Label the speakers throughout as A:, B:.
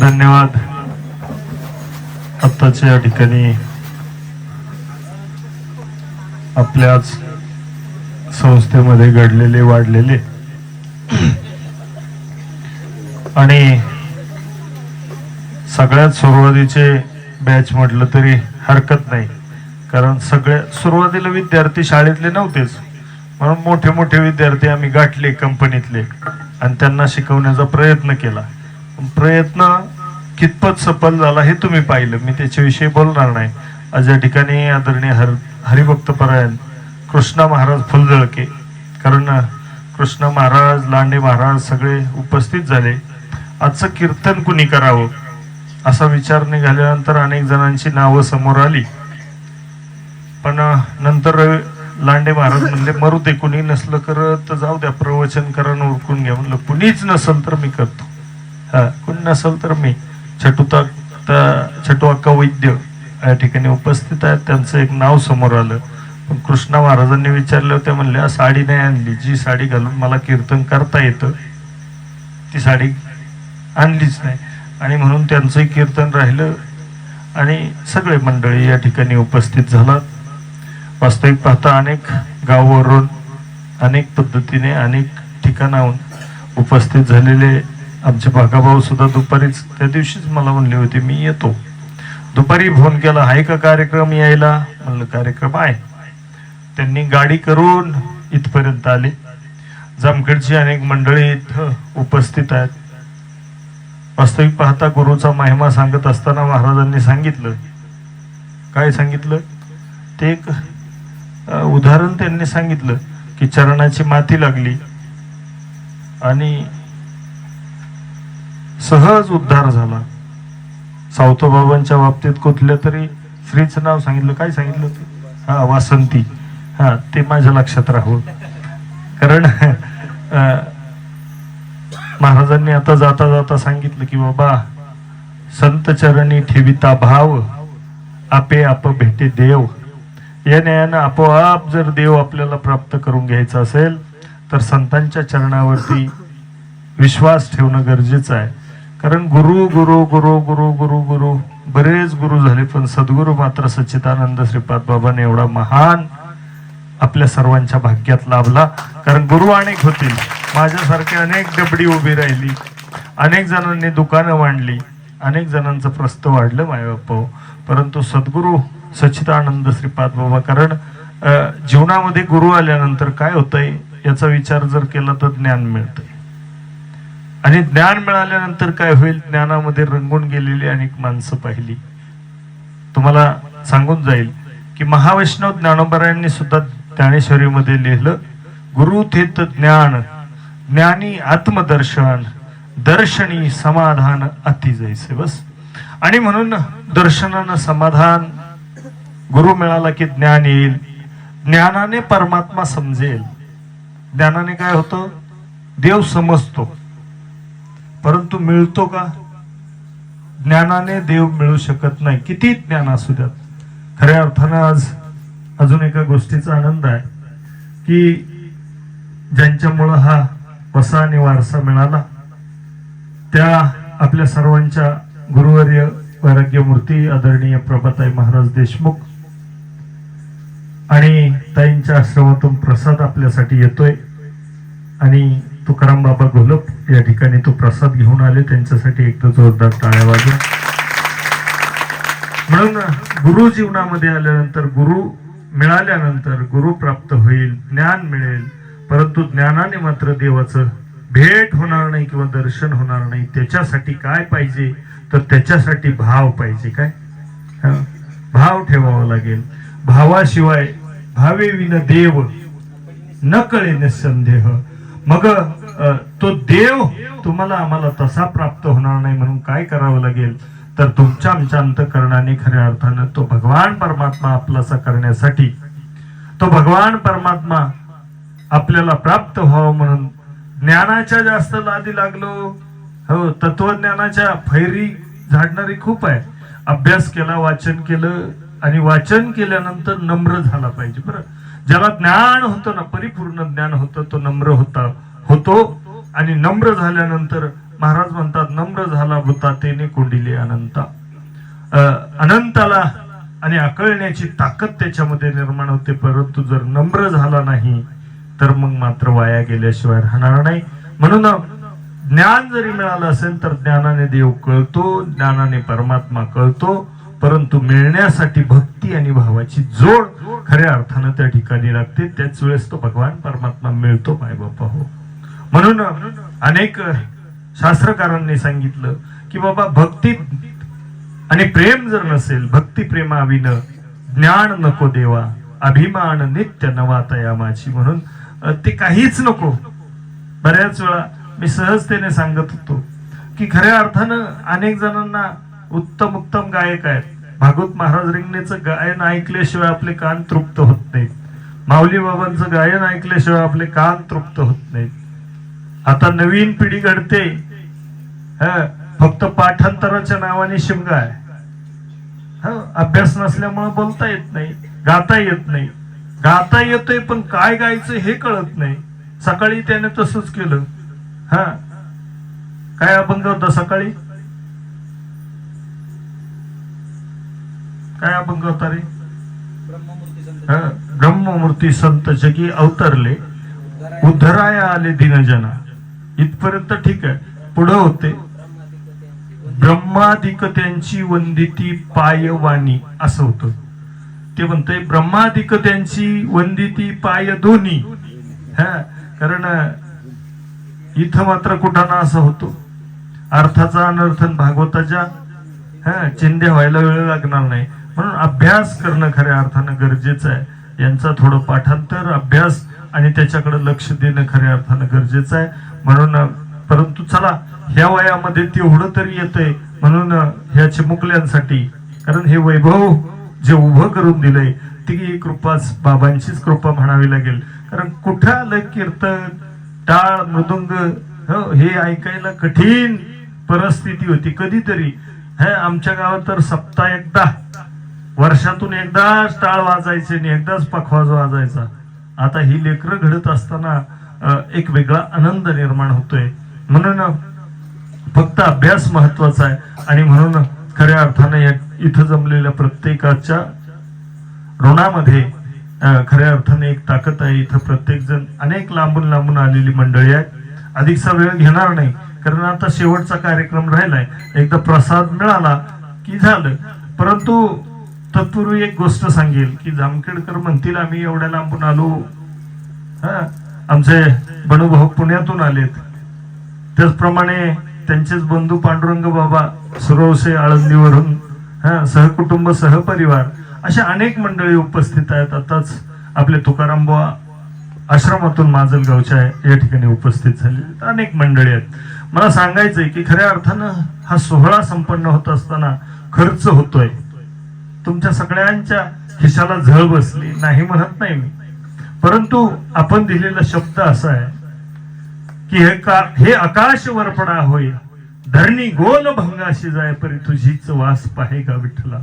A: धन्यवाद. आत्ताच्या या ठिकाणी आपल्याच संस्थेमध्ये घडलेले वाढलेले. आणि सगळ्यात सुरुवातीचे बॅच म्हटलं तरी हरकत नाही. कारण सगळ्या सुरुवातीला विद्यार्थी शाळेतले नव्हतेच. म्हणून मोठे मोठे विद्यार्थी आम्ही गाठले कंपनीतले आणि त्यांना शिकवण्याचा प्रयत्न केला. प्रयत्न कितपत सफल झाला हे तुम्ही पाहिलं. मी त्याच्याविषयी बोलणार नाही. आज या ठिकाणी आदरणीय हर हरिभक्तपरायण कृष्णा महाराज फुलजळके कारण कृष्ण महाराज लांडे महाराज सगळे उपस्थित झाले. आजचं कीर्तन कुणी करावं? असा विचार निघाल्यानंतर अनेक जणांची नावं समोर आली. पण नंतर लांडे महाराज म्हणले मरू दे कुणी नसलं करत तर जाऊ द्या प्रवचन करा उरकून घ्या. म्हणलं कुणीच नसल तर मी करतो. हा कुणी नसल तर मी. छटुता छटू अक्का वैद्य या ठिकाणी उपस्थित आहेत. त्यांचं एक नाव समोर आलं. पण कृष्णा महाराजांनी विचारले होते म्हणले साडी नाही आणली. जी साडी घालून मला कीर्तन करता येतं ती साडी आणलीच नाही. आणि म्हणून त्यांचंही कीर्तन राहिलं. आणि सगळे मंडळी या ठिकाणी उपस्थित झालात वास्तविक पाहता अनेक गावावरून अनेक पद्धतीने अनेक ठिकाणाहून उपस्थित झालेले आमचे भागाभाऊ सुद्धा दुपारीच त्या दिवशीच मला म्हणले होते मी येतो. दुपारी फोन केला आहे का कार्यक्रम यायला? म्हणलं कार्यक्रम आहे. त्यांनी गाडी करून इथपर्यंत आले. जामखेडची अनेक मंडळी इथं उपस्थित आहेत. वास्तविक पाहता गुरुचा महिमा सांगत असताना महाराजांनी सांगितलं. काय सांगितलं? ते एक उदाहरण त्यांनी सांगितलं की चरणाची माती लागली आणि सहज उद्धार झाला. सावतोबाबांच्या बाबतीत कुठल्या तरी स्त्रीचं नाव सांगितलं? काय सांगितलं होतं? हा वासंती. हा ते माझ्या लक्षात राहू कारण महाराजांनी आता जाता जाता सांगितलं की बाबा संत चरणी ठेविता भाव आपे आप भेटे देव. या न्यायानं आपोआप जर देव आपल्याला प्राप्त करून घ्यायचा असेल तर संतांच्या चरणावरती विश्वास ठेवणं गरजेचं आहे. कारण गुरु गुरु गुरु गुरु गुरु गुरु बरेच गुरु झाले पण सद्गुरु मात्र सच्चिदानंद श्रीपाद बाबाने एवढा महान आपल्या सर्वांच्या भाग्यात लाभला. कारण गुरु अनेक होतील. माझ्यासारखे अनेक डबडी उभी राहिली. अनेक जणांनी दुकानं मांडली. अनेक जणांचं प्रस्त वाढलं मायबाप हो. परंतु सद्गुरू सच्चिदानंद श्रीपाद बाबा. कारण जीवनामध्ये गुरु आल्यानंतर काय होतंय याचा विचार जर केला तर ज्ञान मिळतंय. आणि ज्ञान मिळाल्यानंतर काय होईल? ज्ञानामध्ये रंगून गेलेली अनेक माणसं पाहिली. तुम्हाला सांगून जाईल की महावैष्णव ज्ञानोबरायांनी सुद्धा ज्ञानेश्वरीमध्ये लिहिलं गुरु थेत ज्ञान ज्ञानी आत्मदर्शन दर्शनी समाधान अति जैसे बस. आणि म्हणून दर्शनानं समाधान गुरु मिळाला की ज्ञान येईल. ज्ञानाने परमात्मा समजेल. ज्ञानाने काय होतं? देव समजतो. परंतु मिळतो का? ज्ञानाने देव मिळू शकत नाही. किती ज्ञान असू द्यात? खऱ्या अर्थानं आज अजून एका गोष्टीचा आनंद आहे की ज्यांच्यामुळं हा वसा आणि वारसा मिळाला त्या आपल्या सर्वांच्या गुरुवर्य वैराग्यमूर्ती आदरणीय प्रभाताई महाराज देशमुख आणि ताईंच्या आश्रमातून प्रसाद आपल्यासाठी येतोय. आणि तुकाराम बाबा घोलप या ठिकाणी तो प्रसाद घेऊन आले. त्यांच्यासाठी एकदा जोरदार टाळ्या वाजून म्हणून गुरु जीवनामध्ये आल्यानंतर गुरु मिळाल्यानंतर गुरु प्राप्त होईल ज्ञान मिळेल. परंतु ज्ञानाने मात्र देवाचं भेट होणार नाही किंवा दर्शन होणार नाही. त्याच्यासाठी काय पाहिजे? तर त्याच्यासाठी भाव पाहिजे काय? भाव ठेवावा लागेल. भावाशिवाय भावे विन देव न कळे संदेह. मग तो देव तुम्हाला आम्हाला तसा प्राप्त होणार नाही म्हणून काय करावं लागेल? तर तुमच्या आमच्या अंतकरणाने खऱ्या अर्थानं तो भगवान परमात्मा आपलासा करण्यासाठी तो भगवान परमात्मा आपल्याला प्राप्त व्हावं म्हणून ज्ञानाच्या जास्त लादी लागलो. हो तत्वज्ञानाच्या फैरी झाडणारी खूप आहे. अभ्यास केला वाचन केलं आणि वाचन केल्यानंतर नम्र झाला पाहिजे. बरं. ज्याला ज्ञान होतं ना परिपूर्ण ज्ञान होतं तो नम्र होता होतो. आणि नम्र झाल्यानंतर महाराज म्हणतात नम्र झाला होता तेने कोंडिले अनंता. अनंताला आणि आकळण्याची ताकद त्याच्यामध्ये निर्माण होते. परंतु जर नम्र झाला नाही तर मग मात्र वाया गेल्याशिवाय राहणार नाही. म्हणून ज्ञान जरी मिळालं असेल तर ज्ञानाने देव कळतो ज्ञानाने परमात्मा कळतो. परंतु मिळण्यासाठी भक्ती आणि भावाची जोड खऱ्या अर्थानं त्या ठिकाणी लागते. त्याच वेळेस तो भगवान परमात्मा मिळतो माय बाप्पा हो. म्हणून अनेक शास्त्रकारांनी सांगितलं की बाबा भक्ती आणि प्रेम जर नसेल भक्ती प्रेमाविन ज्ञान नको देवा अभिमान नित्य नवातया माझी. म्हणून ते काहीच नको. बऱ्याच वेळा मी सहजतेने सांगत होतो की खऱ्या अर्थानं अनेक जणांना उत्तम उत्तम गायक आहेत. भागवत महाराज रिंगणेचं गायन ऐकल्याशिवाय आपले कान तृप्त होत नाहीत. माऊली बाबांचं गायन ऐकल्याशिवाय आपले कान तृप्त होत नाहीत. आता नवीन पिढी घडते. फक्त पाठांतराच्या नावाने शिमगा आहे. अभ्यास नसल्यामुळे बोलता येत नाही गाता येत नाही. गाता येतोय पण काय गायचं हे कळत नाही. सकाळी त्याने तसंच केलं. हा काय अभंग होता सकाळी? काय अभंग होता रे?
B: ब्रह्ममूर्ती संत
A: हं, ब्रह्ममूर्ती संत जगी अवतरले उद्धराया आले दिनजना. इथपर्यंत ठीक आहे. पुढे होते. ब्रह्मादिक त्यांची वंदिती पायवाणी असं होतं. ते म्हणतंय ब्रह्मादिक त्यांची वंदिती पाय दोन्ही हा कारण इथं मात्र कुठाना असं होतो. अर्थाचा अनर्थन भागवताच्या हा चिंध्या व्हायला वेळ लागणार नाही. म्हणून अभ्यास करणं खऱ्या अर्थानं गरजेचं आहे. यांचा थोडं पाठांतर अभ्यास आणि त्याच्याकडे लक्ष देणं खऱ्या अर्थानं गरजेचं आहे. म्हणून परंतु चला ह्या वयामध्ये तेवढं तरी येतंय. म्हणून ह्या चिमुकल्यांसाठी कारण हे वैभव जे उभं करून दिलंय ती कृपाच बाबांचीच कृपा म्हणावी लागेल. कारण कुठं आलं कीर्तन टाळ मृदुंग हो, हे ऐकायला कठीण परिस्थिती होती कधीतरी. हे आमच्या गावात तर सप्ताह एकदा वर्षातून एकदाच टाळ वाजायचे आणि एकदाच पखवाज वाजायचा. आता ही लेकरं घडत असताना एक वेगळा आनंद निर्माण होतोय. म्हणून फक्त अभ्यास महत्त्वाचा आहे. आणि म्हणून खऱ्या अर्थाने या इथं जमलेल्या प्रत्येकाच्या ऋणामध्ये खऱ्या अर्थाने एक ताकद आहे. इथं प्रत्येक जण अनेक लांबून लांबून आलेली मंडळी आहेत. अधिकचा वेळ घेणार नाही. कारण आता शेवटचा कार्यक्रम राहिलाय. एकदा प्रसाद मिळाला की झालं. परंतु तत्पूर्वी एक गोष्ट सांगेल की जामखेडकर म्हणतील आम्ही एवढ्या लांबून आलो. हा आमचे बनुभाऊ पुण्यातून आलेत. त्याचप्रमाणे त्यांचेच बंधू पांडुरंग बाबा सुरवसे आळंदीवरून हा सहकुटुंब सहपरिवार अशा अनेक मंडळी उपस्थित आहेत. आताच आपले तुकाराम बुवा आश्रमातून माजलगावच्या या ठिकाणी उपस्थित झाले अनेक मंडळी आहेत. मला सांगायचंय की खऱ्या अर्थानं हा सोहळा संपन्न होत असताना खर्च होतोय. तुमच्या सगळ्यांच्या खिशाला झळ बसली. नाही म्हणत नाही मी. परंतु आपण दिलेला शब्द असा आहे की हे का हे आकाश वरपडा होय धरणी गोल भंगाशी जाय परी तुझीच वास पाहे का विठ्ठला?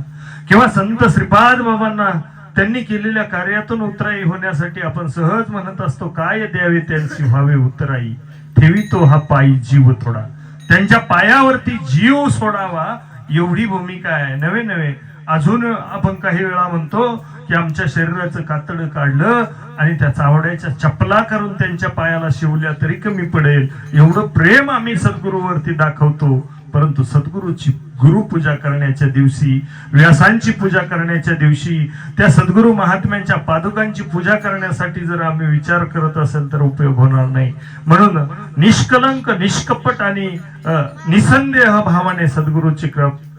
A: किंवा संत श्रीपाद बाबांना त्यांनी केलेल्या कार्यातून उतराई होण्यासाठी आपण सहज म्हणत असतो काय द्यावे त्यांची व्हावे उतराई? ठेवी तो हा पायी जीव थोडा. त्यांच्या पायावरती जीव सोडावा एवढी भूमिका आहे. नवे नवे अजून आपण काही वेळा म्हणतो की आमच्या शरीराचं कातड काढलं आणि त्या चावड्याच्या चपला करून त्यांच्या पायाला शिवल्या तरी कमी पडेल. एवढं प्रेम आम्ही सद्गुरूवरती दाखवतो. परंतु सद्गुरूची गुरुपूजा करण्याच्या दिवशी व्यासांची पूजा करण्याच्या दिवशी त्या सद्गुरू महात्म्यांच्या पादुकांची पूजा करण्यासाठी जर आम्ही विचार करत असेल तर उपयोग होणार नाही. म्हणून निष्कलंक निष्कपट आणि निसंदेह भावाने सद्गुरूची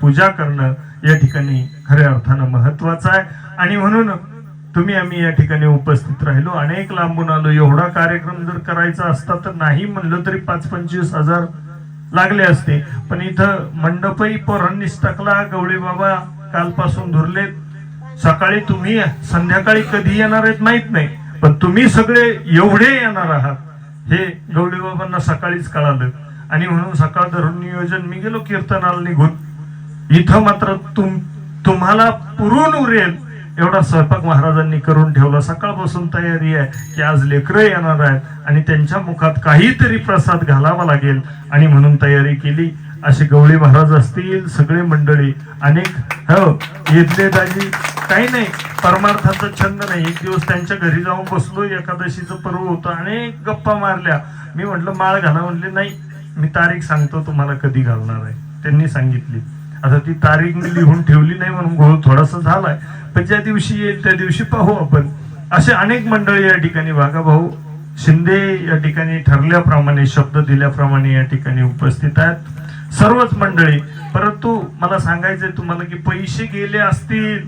A: पूजा करणं या ठिकाणी खऱ्या अर्थानं महत्वाचं आहे. आणि म्हणून तुम्ही आम्ही या ठिकाणी उपस्थित राहिलो. अनेक लांबून आलो. एवढा कार्यक्रम जर करायचा असता तर नाही म्हणलं तरी पाच पंचवीस हजार लागले असते. पण इथं मंडपही पोरांनीच टाकला गवळी बाबा कालपासून धुरलेत. सकाळी तुम्ही संध्याकाळी कधी येणार आहेत माहीत नाही पण तुम्ही सगळे एवढे येणार आहात. हे गवळी बाबांना सकाळीच कळालं. आणि म्हणून सकाळ धरून नियोजन मी गेलो कीर्तनाला निघून. इथं मात्र तुम तुम्हाला पुरून उरेल. एवढा स्वयंपाक महाराजांनी करून ठेवला. सकाळपासून तयारी आहे की आज लेकरं येणार आहेत आणि त्यांच्या मुखात काहीतरी प्रसाद घालावा लागेल. आणि म्हणून तयारी केली. असे गवळी महाराज असतील सगळे मंडळी अनेक हो येतले दाजी काही नाही. परमार्थाचा छंद नाही. एक दिवस त्यांच्या घरी जाऊन बसलो एकादशीचं पर्व होतं अनेक गप्पा मारल्या. मी म्हटलं माळ घाला. म्हणले नाही मी तारीख सांगतो तुम्हाला कधी घालणार आहे. त्यांनी सांगितली. आता ती तारीख मी लिहून ठेवली नाही म्हणून घोळ थोडासा झालाय. पण ज्या दिवशी येईल त्या दिवशी पाहू आपण. असे अनेक मंडळी या ठिकाणी वाघा भाऊ शिंदे या ठिकाणी ठरल्याप्रमाणे शब्द दिल्याप्रमाणे या ठिकाणी उपस्थित आहेत. सर्वच मंडळी परंतु मला सांगायचंय तुम्हाला की पैसे गेले असतील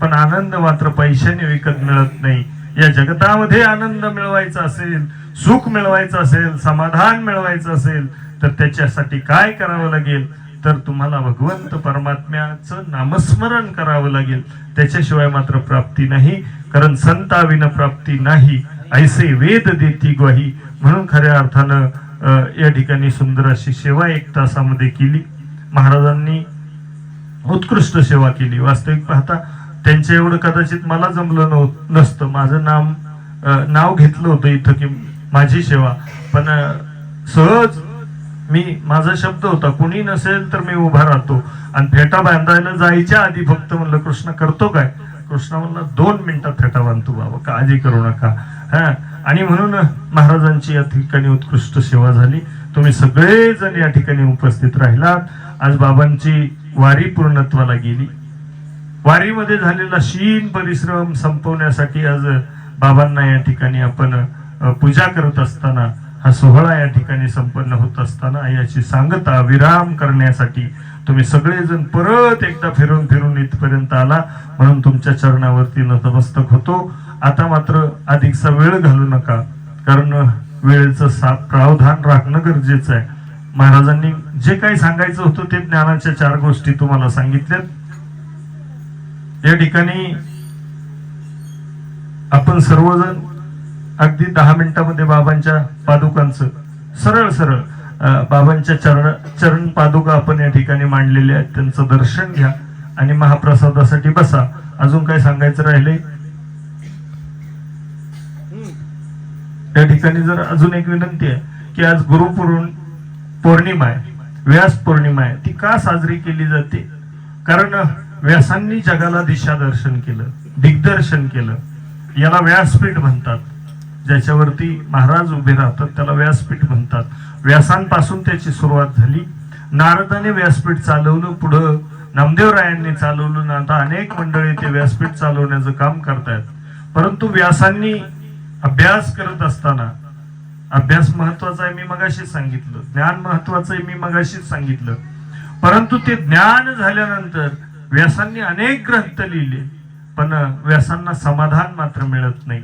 A: पण आनंद मात्र पैशाने विकत मिळत नाही. या जगतामध्ये आनंद मिळवायचा असेल सुख मिळवायचं असेल समाधान मिळवायचं असेल तर त्याच्यासाठी काय करावं लागेल? तर तुम्हाला भगवंत परमात्म्याचं नामस्मरण करावं लागेल. त्याच्याशिवाय मात्र प्राप्ती नाही कारण संताविन प्राप्ती नाही ऐसे वेद देती ग्वाही. म्हणून खऱ्या अर्थानं या ठिकाणी सुंदर अशी सेवा एक तासामध्ये केली. महाराजांनी उत्कृष्ट सेवा केली. वास्तविक पाहता त्यांच्या एवढं कदाचित मला जमलं नव्हतं नसतं. माझं नाम नाव घेतलं होतं इथं की माझी सेवा. पण सहज मी माझा शब्द होता कुणी नसेल तर मी उभा राहतो. आणि फेटा बांधायला जायच्या आधी फक्त म्हणलं कृष्ण करतो काय? कृष्ण म्हणला दोन मिनिटात फेटा बांधतो बाबा काळजी करू नका. हा. आणि म्हणून महाराजांची या ठिकाणी उत्कृष्ट सेवा झाली. तुम्ही सगळेजण या ठिकाणी उपस्थित राहिलात. आज बाबांची वारी पूर्णत्वाला गेली. वारीमध्ये झालेला शीन परिश्रम संपवण्यासाठी आज बाबांना या ठिकाणी आपण पूजा करत असताना हा सोहळा या ठिकाणी संपन्न होत असताना याची सांगता विराम करण्यासाठी तुम्ही सगळेजण परत एकदा फिरून फिरून इथपर्यंत आला. म्हणून तुमच्या चरणावरती नतमस्तक होतो. आता मात्र अधिकचा वेळ घालू नका. कारण वेळेचं सा प्रावधान राखणं गरजेचं आहे. महाराजांनी जे काही सांगायचं होतं ते ज्ञानाच्या चार गोष्टी तुम्हाला सांगितल्यात. या ठिकाणी आपण सर्वजण अगदी दहा मिनिटामध्ये बाबांच्या पादुकांचं सरळ सरळ बाबांच्या चरण चरण पादुका आपण या ठिकाणी मांडलेल्या आहेत. त्यांचं दर्शन घ्या आणि महाप्रसादासाठी बसा. अजून काय सांगायचं राहिले? त्या ठिकाणी जर अजून एक विनंती आहे की आज गुरुपूर्ण पौर्णिमा आहे व्यास पौर्णिमा आहे. ती का साजरी केली जाते? कारण व्यासांनी जगाला दिशा दर्शन केलं दिग्दर्शन केलं. याला व्यासपीठ म्हणतात. ज्याच्यावरती महाराज उभे राहतात त्याला व्यासपीठ म्हणतात. व्यासांपासून त्याची सुरुवात झाली. नारदाने व्यासपीठ चालवलं पुढं नामदेवरायांनी चालवलं आता अनेक मंडळी ते व्यासपीठ चालवण्याचं काम करतायत. परंतु व्यासांनी अभ्यास करत असताना अभ्यास महत्त्वाचा आहे मी मगाशी सांगितलं. ज्ञान महत्वाचं आहे मी मगाशीच सांगितलं. परंतु ते ज्ञान झाल्यानंतर व्यासांनी अनेक ग्रंथ लिहिले पण व्यासांना समाधान मात्र मिळत नाही.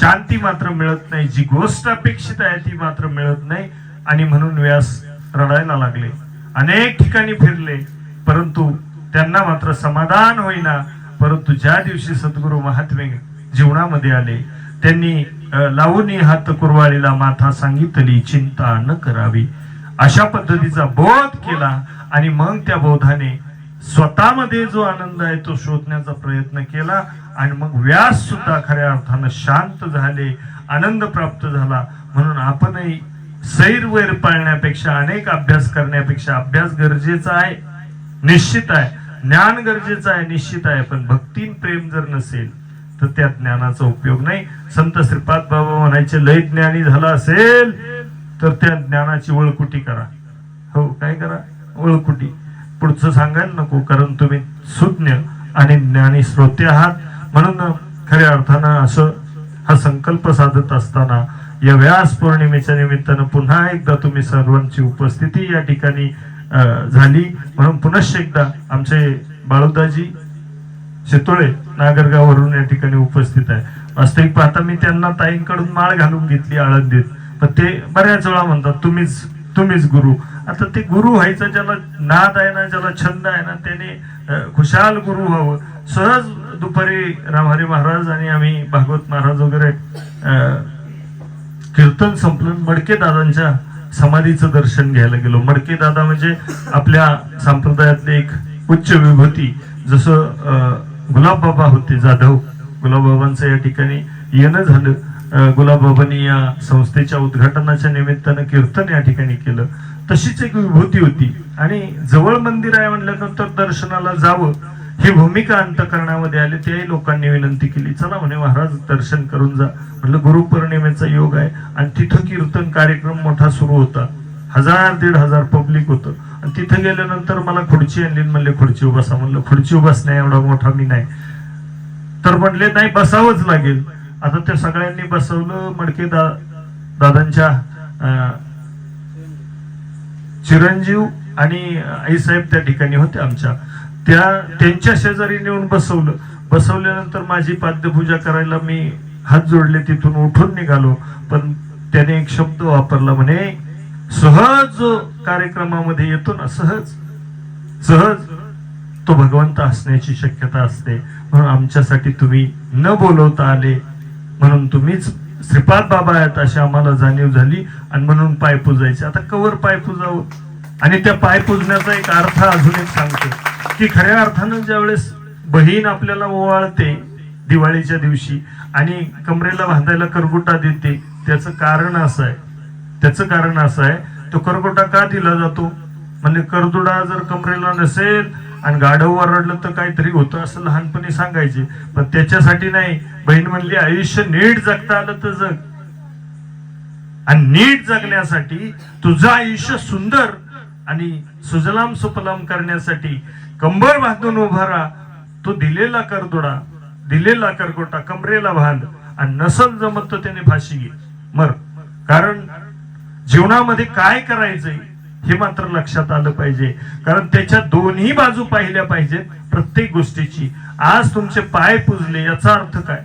A: शांती मात्र मिळत नाही जी गोष्ट अपेक्षित आहे ती मात्र मिळत नाही. आणि म्हणून व्यास रडायला लागले. अनेक ठिकाणी फिरले परंतु त्यांना मात्र समाधान होईना. परंतु ज्या दिवशी सद्गुरु महात्मे जीवनामध्ये आले त्यांनी लावणी हात कुरवाळीला माथा सांगितली चिंता न करावी. अशा पद्धतीचा बोध केला आणि मग त्या बोधाने स्वतःमध्ये जो आनंद आहे तो शोधण्याचा प्रयत्न केला आणि मग व्यास सुद्धा खऱ्या अर्थानं शांत झाले आनंद प्राप्त झाला. म्हणून आपणही सैरवैर पाळण्यापेक्षा अनेक अभ्यास करण्यापेक्षा अभ्यास गरजेचा आहे निश्चित आहे. ज्ञान गरजेचं आहे निश्चित आहे. पण भक्तीन प्रेम जर नसेल तर त्या ज्ञानाचा उपयोग नाही. संत श्रीपाद बाबा म्हणायचे लय ज्ञानी झाला असेल तर त्या ज्ञानाची ओळखुटी करा. हो काय करा? ओळखुटी. पुढचं सांगायला नको कारण तुम्ही सुज्ञ आणि ज्ञानी श्रोते आहात. म्हणून खऱ्या अर्थानं असं हा संकल्प साधत असताना या व्यास पौर्णिमेच्या निमित्तानं पुन्हा एकदा तुम्ही सर्वांची उपस्थिती या ठिकाणी झाली. म्हणून पुनश्च एकदा आमचे बाळुदाजी शितोळे नागरगाववरून या ठिकाणी उपस्थित आहे. वास्तविक पाहता मी त्यांना ताईंकडून माळ घालून घेतली आळंदीत. पण ते बऱ्याच वेळा म्हणतात तुम्हीच तुम्हीच गुरु. आता ते गुरु व्हायचं ज्याला नाद आहे ना ज्याला छंद आहे ना त्याने खुशाल गुरु व्हावं. सहज दुपारी रामहरी महाराज आणि आम्ही भागवत महाराज वगैरे कीर्तन संपलं मडके दादांच्या समाधीचं दर्शन घ्यायला गेलो. मडके दादा म्हणजे आपल्या संप्रदायातले एक उच्च विभूती. जसं अं, गुलाबबाबा होते जाधव. गुलाबबाबांचं या ठिकाणी येणं झालं. गुलाबबाबांनी या संस्थेच्या उद्घाटनाच्या निमित्तानं कीर्तन या ठिकाणी केलं. तशीच एक विभूती होती. आणि जवळ मंदिर आहे म्हटल्यानंतर दर्शनाला जावं. ही भूमिका अंतकरणामध्ये आली त्याही लोकांनी विनंती केली. चला म्हणे महाराज दर्शन करून जा. म्हटलं गुरुपौर्णिमेचा योग आहे. आणि तिथं कीर्तन कार्यक्रम मोठा सुरू होता. हजार दीड हजार पब्लिक होतं. आणि तिथं गेल्यानंतर मला खुर्ची आणली म्हणले खुर्ची उभासा. म्हणलं खुर्ची बसण्या एवढा मोठा मी नाही. तर म्हणले नाही बसावंच लागेल. आता त्या सगळ्यांनी बसवलं मडके दा दादांच्या चिरंजीव आणि आईसाहेब त्या ठिकाणी होते आमच्या. त्या त्यांच्या शेजारी नेऊन बसवलं. बसवल्यानंतर माझी पाद्यपूजा करायला मी हात जोडले तिथून उठून निघालो. पण त्याने एक शब्द वापरला म्हणे सहज कार्यक्रमामध्ये येतो ना सहज. सहज. तो भगवंत असण्याची शक्यता असते. म्हणून आमच्यासाठी तुम्ही न बोलवता आले. म्हणून तुम्हीच श्रीपाद बाबा आहेत अशी आम्हाला जाणीव झाली आणि म्हणून पाय पुजायचे. आता कवर पाय पुजावं. आणि त्या पाय पुजण्याचा एक अर्थ अजून एक सांगतो की खऱ्या अर्थानं ज्यावेळेस बहीण आपल्याला ओवाळते दिवाळीच्या दिवशी आणि कमरेला बांधायला करगुटा देते त्याचं कारण असं आहे. त्याचं कारण असं आहे तो करगोटा का दिला जातो? म्हणजे करदुडा जर कमरेला नसेल आणि गाढव ओरडलं तर काहीतरी होतं असं लहानपणी सांगायचे. पण त्याच्यासाठी नाही. बहीण म्हणली आयुष्य नीट जगता आलं तर जग. आणि नीट जगण्यासाठी तुझं आयुष्य सुंदर आणि सुजलाम सुपलाम करण्यासाठी कंबर बांधून उभा तो दिलेला करदोडा दिलेला करगोटा कमरेला बांध आणि नसल जमत तर त्याने फाशी घे. मर. कारण जीवनामध्ये काय करायचंय? हे मात्र लक्षात आलं पाहिजे. कारण त्याच्या दोन्ही बाजू पाहिल्या पाहिजेत प्रत्येक गोष्टीची. आज तुमचे पाय पुजले याचा अर्थ काय?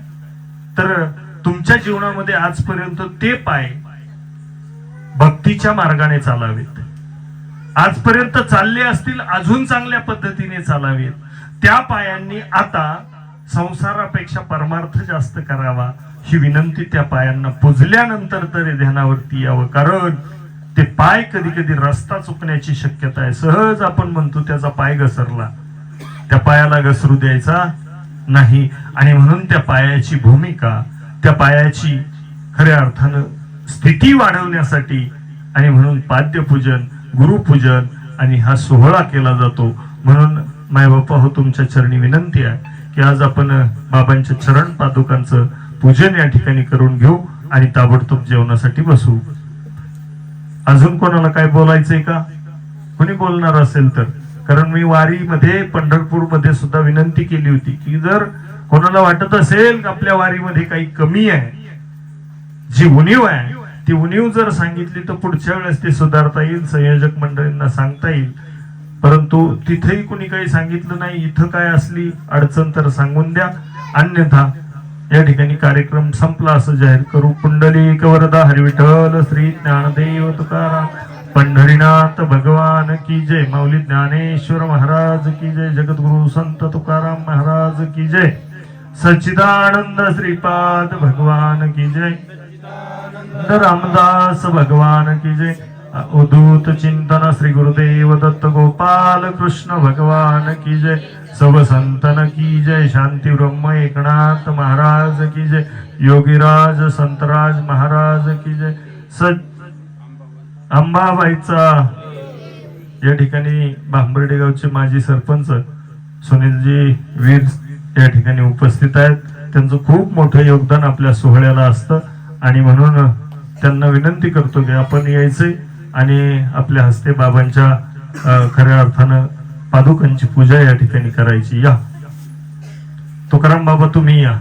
A: तर तुमच्या जीवनामध्ये आजपर्यंत ते पाय भक्तीच्या मार्गाने चालावेत. आजपर्यंत चालले असतील अजून चांगल्या पद्धतीने चालावेत. त्या पायांनी आता संसारापेक्षा परमार्थ जास्त करावा ही विनंती त्या पायांना पुजल्यानंतर तरी ध्यानावरती यावं. कारण पाय कधी कधी रस्ता चुकण्याची शक्यता आहे. सहज आपण म्हणतो त्याचा पाय घसरला. त्या पायाला घसरू द्यायचा नाही. आणि म्हणून त्या पायाची भूमिका त्या पायाची खऱ्या अर्थानं स्थिती वाढवण्यासाठी आणि म्हणून पाद्यपूजन गुरुपूजन आणि हा सोहळा केला जातो. म्हणून माय बाप्पा हो तुमच्या चरणी विनंती आहे की आज आपण बाबांच्या चरण पादुकांचं पूजन या ठिकाणी करून घेऊ आणि ताबडतोब जेवणासाठी बसू. अजून कोणाला काय बोलायचंय का? कोणी बोलणार असेल तर. कारण मी वारीमध्ये पंढरपूरमध्ये सुद्धा विनंती केली होती की जर कोणाला वाटत असेल आपल्या वारीमध्ये काही कमी आहे जी उणीव आहे ती उणीव जर सांगितली तर पुढच्या वेळेस ती सुधारता येईल संयोजक मंडळींना सांगता येईल. परंतु तिथेही कुणी काही सांगितलं नाही इथं काय असली अडचण तर सांगून द्या. अन्यथा या ठिकाणी कार्यक्रम संपला असं जाहीर करू. पुंडलिक कवरदा हरिविठल श्री ज्ञानदेव तुकाराम पंढरीनाथ भगवान की जय. माऊली ज्ञानेश्वर महाराज की जय. जगद्गुरु संत तुकाराम महाराज की जय. सच्चिदानंद श्रीपाद भगवान की जय. रामदास भगवान की जय. उदूत चिंतन श्री गुरुदेव दत्त गोपाल कृष्ण भगवान की जय. सब संतन की जय. शांती ब्रह्म एकनाथ महाराज की जय. योगीराज संतराज महाराज की जय. सच अंबाबाईचा या ठिकाणी भांबर्डे गावचे माजी सरपंच सुनीलजी वीर या ठिकाणी उपस्थित आहेत. त्यांचं खूप मोठं योगदान आपल्या सोहळ्याला असतं. आणि म्हणून त्यांना विनंती करतो की आपण यायचंय आणि आपल्या हस्ते बाबांच्या खऱ्या अर्थानं पादुकांची पूजा या ठिकाणी करायची. या. तुकाराम बाबा तुम्ही या.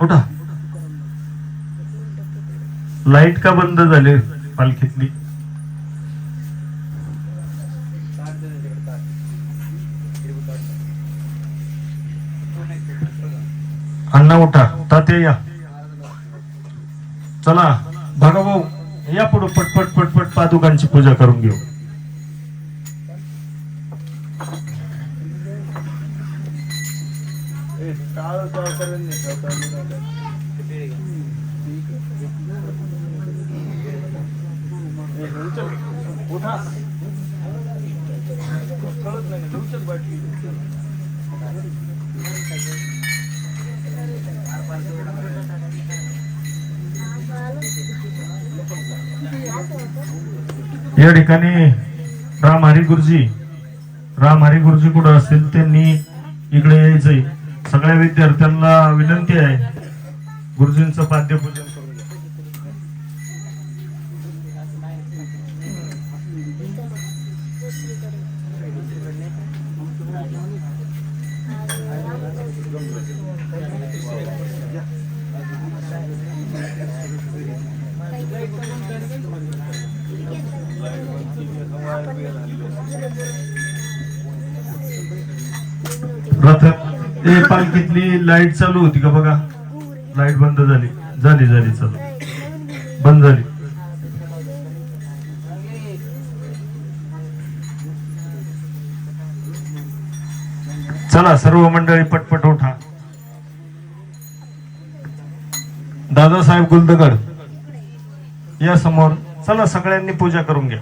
A: उठा. लाइट का बंद झाली पालखीतली? अण्णा उठा. तात्या या. चला. या पटपट पटपट पादुकांची पूजा करून घेऊ. या ठिकाणी राम हरी गुरुजी राम हरी गुरुजी कुठं असतील त्यांनी इकडे यायचंय. सगळ्या विद्यार्थ्यांना विनंती आहे. गुरुजींचं पाद्यपूजन करून घ्या. रथ ते पालखीतली लाइट चालू होती का बघा? लाइट बंद झाली झाली झाली चालू. बंद झाली. चला सर्व मंडळी पटपट उठा. दादासाहेब गुलदगड या समोर. चला सगळ्यांनी पूजा करून घ्या.